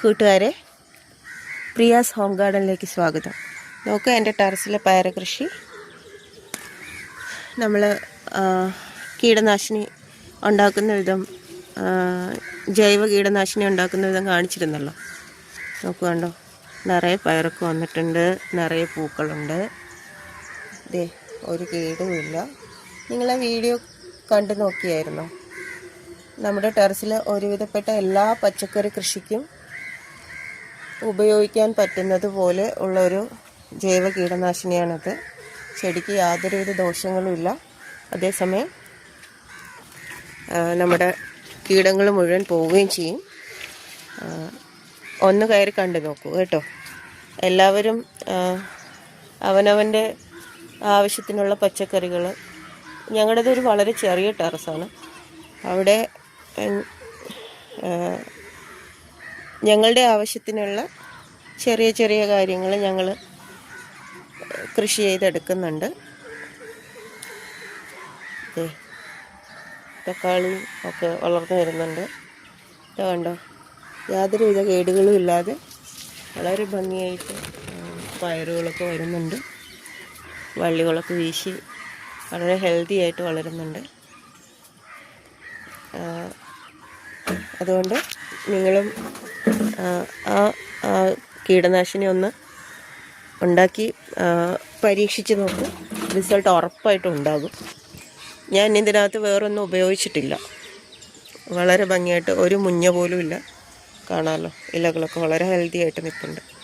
കൂട്ടുകാരെ പ്രിയാസ് ഹോം ഗാർഡനിലേക്ക് സ്വാഗതം. നോക്കുക എന്റെ ടെറസിലെ പയർ കൃഷി. നമ്മൾ കീടനാശിനി ഉണ്ടാക്കുന്ന വിധം ജൈവ കീടനാശിനി ഉണ്ടാക്കുന്ന വിധം കാണിച്ചിരുന്നല്ലോ. നോക്കുക കണ്ടോ? നിറയെ പയറൊക്കെ വന്നിട്ടുണ്ട് നിറയെ പൂക്കളുണ്ട്. ദേ ഒരു കീടുമില്ല. നിങ്ങളെ വീഡിയോ കണ്ടു നോക്കിയായിരുന്നോ? നമ്മുടെ ടെറസിൽ ഒരുവിധപ്പെട്ട എല്ലാ പച്ചക്കറി കൃഷിക്കും ഉപയോഗിക്കാൻ പറ്റുന്നത് പോലെ ഉള്ളൊരു ജൈവ കീടനാശിനിയാണത്. ചെടിക്ക് യാതൊരുവിധ ദോഷങ്ങളുമില്ല. അതേസമയം നമ്മുടെ കീടങ്ങൾ മുഴുവൻ പോവുകയും ചെയ്യും. ഒന്ന് കയറി കണ്ടു നോക്കൂ കേട്ടോ. എല്ലാവരും അവനവന്റെ ആവശ്യത്തിനുള്ള പച്ചക്കറികൾ. ഞങ്ങളുടേതൊരു വളരെ ചെറിയ ടെറസാണ്. അവിടെ ഞങ്ങളുടെ ആവശ്യത്തിനുള്ള ചെറിയ ചെറിയ കാര്യങ്ങൾ ഞങ്ങൾ കൃഷി ചെയ്തെടുക്കുന്നുണ്ട്. തക്കാളി ഒക്കെ വളർന്നു വരുന്നുണ്ട്. കണ്ടോ യാതൊരുവിധ കേടുകളും ഇല്ലാതെ വളരെ ഭംഗിയായിട്ട് പയറുകളൊക്കെ വരുന്നുണ്ട്. വള്ളികളൊക്കെ വീശി വളരെ ഹെൽത്തി ആയിട്ട് വളരുന്നുണ്ട്. അതുകൊണ്ട് നിങ്ങളും ആ, കീടനാശിനി ഒന്ന് ഉണ്ടാക്കി പരീക്ഷിച്ച് നോക്ക്. റിസൾട്ട് ഉറപ്പായിട്ടും ഉണ്ടാകും. ഞാൻ ഇതിനകത്ത് വേറൊന്നും ഉപയോഗിച്ചിട്ടില്ല. വളരെ ഭംഗിയായിട്ട് ഒരു മുഞ്ഞ പോലും ഇല്ല. കാണാമല്ലോ ഇലകളൊക്കെ വളരെ ഹെൽത്തി ആയിട്ട് നിൽപ്പുണ്ട്.